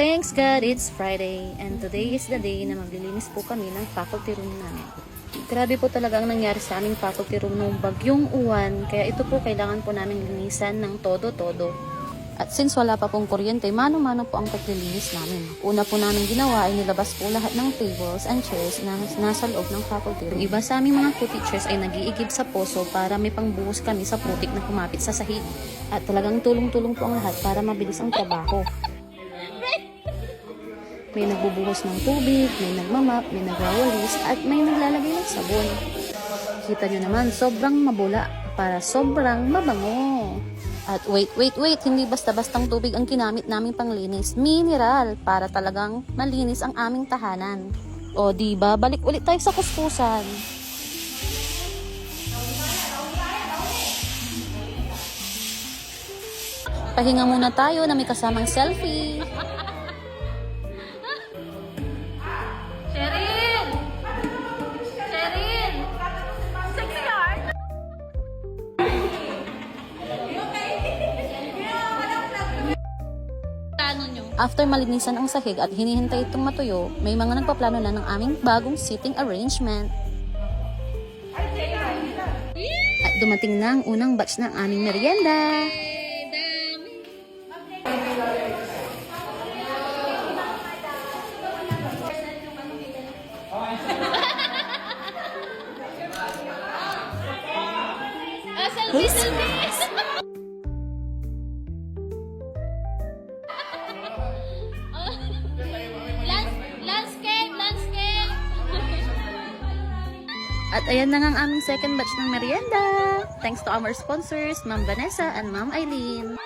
Thanks God, it's Friday and today is the day na maglilinis po kami ng faculty room namin. Grabe po talaga ang nangyari sa aming faculty room nung bagyong uwan, kaya ito po kailangan po namin linisan ng todo-todo. At since wala pa pong kuryente, mano-mano po ang paglilinis namin. Una po namin ginawa ay nilabas po lahat ng tables and chairs na nasa loob ng faculty room. Iba sa aming mga co-teachers ay nagiigib sa poso para may pangbuhos kami sa putik na kumapit sa sahig. At talagang tulong-tulong po ang lahat para mabilis ang trabaho. May nagbubuhos ng tubig, may nagmamap, may nagwawalis, at may naglalagay ng sabon. Kita nyo naman, sobrang mabula para sobrang mabango. At wait, wait, wait, hindi basta-bastang tubig ang ginamit naming panglinis. Mineral para talagang malinis ang aming tahanan. O di ba balik ulit tayo sa kuskusan. Pahinga muna tayo na may kasamang selfie. After malinisan ang sahig at hinihintay itong matuyo, may mga nagpaplano na ng aming bagong seating arrangement. At dumating na ang unang batch ng aming merienda. Ah, At ayan na nga ang aming second batch ng merienda. Thanks to our sponsors, Ma'am Vanessa and Ma'am Eileen.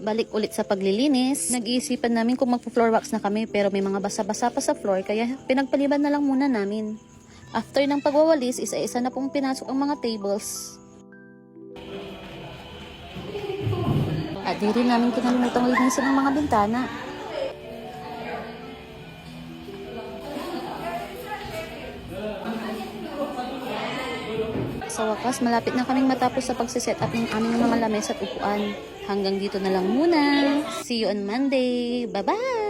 Balik ulit sa paglilinis. Nag-iisipan namin kung magpo-floor wax na kami pero may mga basa-basa pa sa floor kaya pinagpaliban na lang muna namin. After ng pagwawalis, isa-isa na pong pinasok ang mga tables. Di rin namin kinalimitang linisin ang mga bintana. Sa wakas, malapit na kaming matapos sa pagsiset up ng aming mga lamesa at upuan. Hanggang dito na lang muna. See you on Monday. Bye-bye!